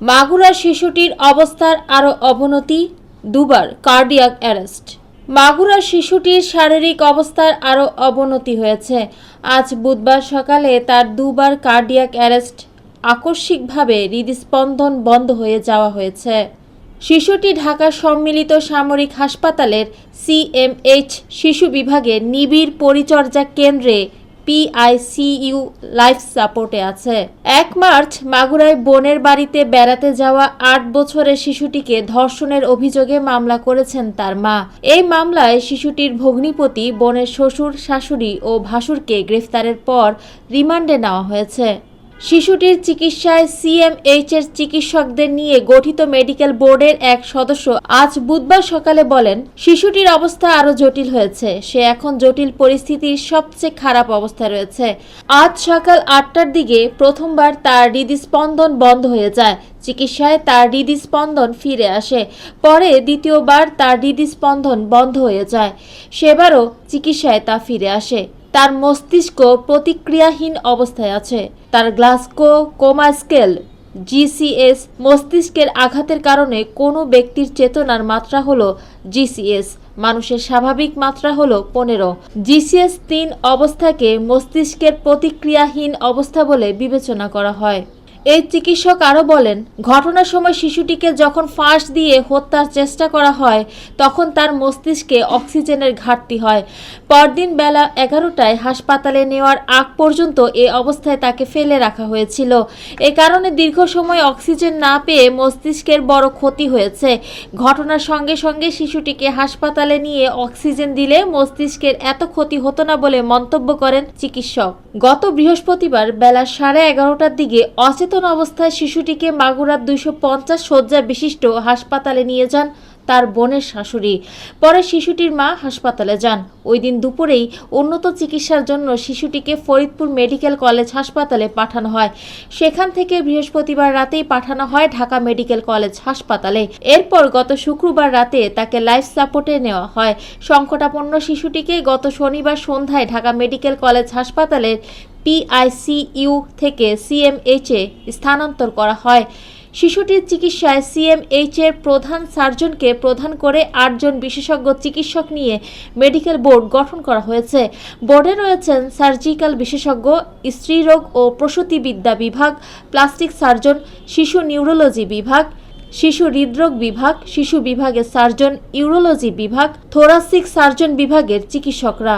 মাগুরা শিশুটির অবস্থার আরও অবনতি, দুবার কার্ডিয়াক অ্যারেস্ট। মাগুরা শিশুটির শারীরিক অবস্থার আরও অবনতি হয়েছে। আজ বুধবার সকালে তার দুবার কার্ডিয়াক অ্যারেস্ট আকস্মিকভাবে হৃদস্পন্দন বন্ধ হয়ে যাওয়া হয়েছে। শিশুটি ঢাকা সম্মিলিত সামরিক হাসপাতালের সিএমএইচ শিশু বিভাগের নিবিড় পরিচর্যা কেন্দ্রে পিআইসিইউ লাইফ সাপোর্টে আছে। এক মার্চ মাগুরায় বোনের বাড়িতে বেড়াতে যাওয়া আট বছরের শিশুটিকে ধর্ষণের অভিযোগে মামলা করেছেন তার মা। এই মামলায় শিশুটির ভগ্নিপতি, বোনের শ্বশুর, শাশুড়ি ও ভাসুরকে গ্রেফতারের পর রিমান্ডে নেওয়া হয়েছে। শিশুটির চিকিৎসায় সিএমএইচ এর চিকিৎসকদের নিয়ে গঠিত মেডিকেল বোর্ডের এক সদস্য আজ বুধবার সকালে বলেন, শিশুটির অবস্থা আরও জটিল হয়েছে। সে এখন জটিল পরিস্থিতির সবচেয়ে খারাপ অবস্থায় রয়েছে। আজ সকাল আটটার দিকে প্রথমবার তার হৃদস্পন্দন বন্ধ হয়ে যায়। চিকিৎসায় তার হৃদস্পন্দন ফিরে আসে। পরে দ্বিতীয়বার তার হৃদস্পন্দন বন্ধ হয়ে যায়। সেবারও চিকিৎসায় তা ফিরে আসে। তার মস্তিষ্ক প্রতিক্রিয়াহীন অবস্থায় আছে। তার গ্লাসকো কোমা স্কেল জিসিএস মস্তিষ্কের আঘাতের কারণে কোনো ব্যক্তির চেতনার মাত্রা হল জিসিএস মানুষের স্বাভাবিক মাত্রা হল পনেরো। জিসিএস তিন অবস্থাকে মস্তিষ্কের প্রতিক্রিয়াহীন অবস্থা বলে বিবেচনা করা হয়। এই চিকিৎসক আরও বলেন, ঘটনার সময় শিশুটিকে যখন ফাঁস দিয়ে হত্যার চেষ্টা করা হয়, তখন তার মস্তিষ্কে অক্সিজেনের ঘাটতি হয়। পরদিন বেলা এগারোটায় হাসপাতালে নেওয়ার আগ পর্যন্ত এ অবস্থায় তাকে ফেলে রাখা হয়েছিল। এ কারণে দীর্ঘ সময় অক্সিজেন না পেয়ে মস্তিষ্কের বড় ক্ষতি হয়েছে। ঘটনার সঙ্গে সঙ্গে শিশুটিকে হাসপাতালে নিয়ে অক্সিজেন দিলে মস্তিষ্কের এত ক্ষতি হতো না বলে মন্তব্য করেন চিকিৎসক। গত বৃহস্পতিবার বেলা সাড়ে এগারোটার দিকে অচেতন অবস্থায় শিশুটিকে মাগুরার দুইশো পঞ্চাশ শয্যা বিশিষ্ট হাসপাতালে নিয়ে যান তার বোনের শাশুড়ি। পরে শিশুটির মা হাসপাতালে যান। ওই দিন দুপুরেই উন্নত চিকিৎসার জন্য শিশুটিকে ফরিদপুর মেডিকেল কলেজ হাসপাতালে পাঠানো হয়। সেখান থেকে বৃহস্পতিবার রাতেই পাঠানো হয় ঢাকা মেডিকেল কলেজ হাসপাতালে। এরপর গত শুক্রবার রাতে তাকে লাইফ সাপোর্টে নেওয়া হয়। সংকটাপন্ন শিশুটিকে গত শনিবার সন্ধ্যায় ঢাকা মেডিকেল কলেজ হাসপাতালের পিআইসিইউ থেকে সিএমএইচে স্থানান্তর করা হয়। শিশুটির চিকিৎসায় সিএমএইচ এর প্রধান সার্জনকে প্রধান করে আটজন বিশেষজ্ঞ চিকিৎসক নিয়ে মেডিকেল বোর্ড গঠন করা হয়েছে। বোর্ডে রয়েছেন সার্জিক্যাল বিশেষজ্ঞ স্ত্রীরোগ ও প্রসূতিবিদ্যা বিভাগ, প্লাস্টিক সার্জন, শিশু নিউরোলজি বিভাগ, শিশু হৃদরোগ বিভাগ, শিশু বিভাগের সার্জন, ইউরোলজি বিভাগ, থোরাসিক সার্জন বিভাগের চিকিৎসকরা।